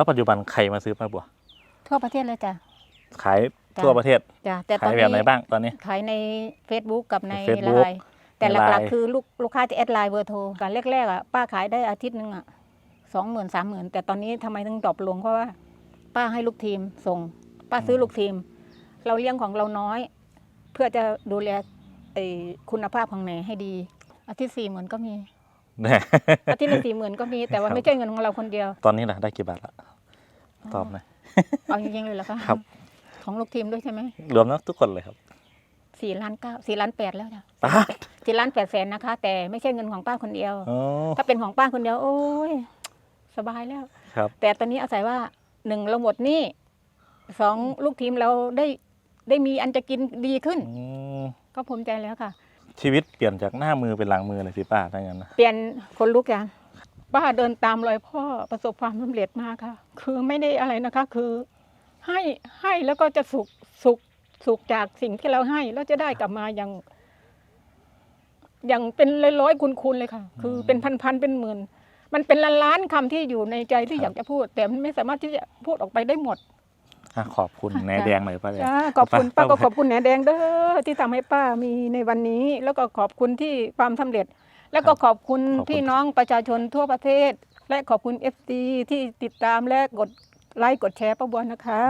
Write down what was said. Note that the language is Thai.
แล้วปัจจุบันใครมาซื้อป้าบัว ทั่วประเทศเลยจ้ะ ขายจ้ะทั่วประเทศจ้ะแต่ตอขายนแบบไหนนี้บ้างตอนนี้ ขายใน Facebook กับในใน Facebook ไลน์แต่ในหลักไลน์ๆคือลูกลูกค้าจะแอดไลน์เบอร์โทรกันแรกๆอะป้าขายได้อาทิตย์หนึงอะสองหมื่นสามหมื่นแต่ตอนนี้ทำไมถึงดรอปลงเพราะว่า ป้าให้ลูกทีมส่ง ป้าซื้อลูกทีม เราเลี้ยงของเราน้อย เพื่อจะดูแลไอ้คุณภาพของแหนให้ดี อาทิตย์สี่หมื่นก็มีเนี่ยอาทิตย์ละสี่หมื่นก็มีแต่ว่าครับไม่ใช่เงินของเราคนเดียว ตอนนี้ล่ะได้กี่บาทละ ตอบหน่อย เอาจริงๆเลยเหรอคะครับ ของลูกทีมด้วยใช่ไหมรวมแล้วทุกคนเลยครับสี่ล้านเก้าสี่ล้านแปดแล้วจ้ะป้าดสี่ล้านแปดแสนนะคะ แต่ไม่ใช่เงินของป้าคนเดียวอ๋อถ้าเป็นของป้าคนเดียว โอ้ย สบายแล้ว ครับ แต่ตอนนี้อาศัยว่าหนึ่งเราหมดหนี้สองลูกทีมเราได้ได้มีอันจะกินดีขึ้น อืมก็ภูมิใจแล้วค่ะ ชีวิตเปลี่ยนจากหน้ามือเป็นหลังมือเลยสิป้าถ้างั้นนะ เปลี่ยนคนลุกอย่าง ป้าเดินตามรอยพ่อประสบความสำเร็จมากค่ะ คือไม่ได้อะไรนะคะ คือ ให้ให้แล้วก็จะสุขสุขสุขจากสิ่งที่เราให้แล้วจะได้กลับมาอย่าง อย่างเป็นร้อยๆคุณๆเลยค่ะ คือเป็นพันๆเป็นหมื่นมันเป็นล้านๆคำที่อยู่ในใจที่อยากจะพูด แต่มันไม่สามารถที่จะพูดออกไปได้หมดอะขอบคุณค่ะแหนแดงหน่อยป้าแดงจ้าขอบคุณป้าป้าก็ขอบคุณแหนแดงเด้อที่ทำให้ป้ามีในวันนี้ แล้วก็ขอบคุณที่ความสำเร็จ แล้วก็ขอบคุณขอบคุณ พี่น้องประชาชนทั่วประเทศ และขอบคุณเอฟซีที่ติดตามและกดไลค์กดแชร์ป้าบัวนะคะ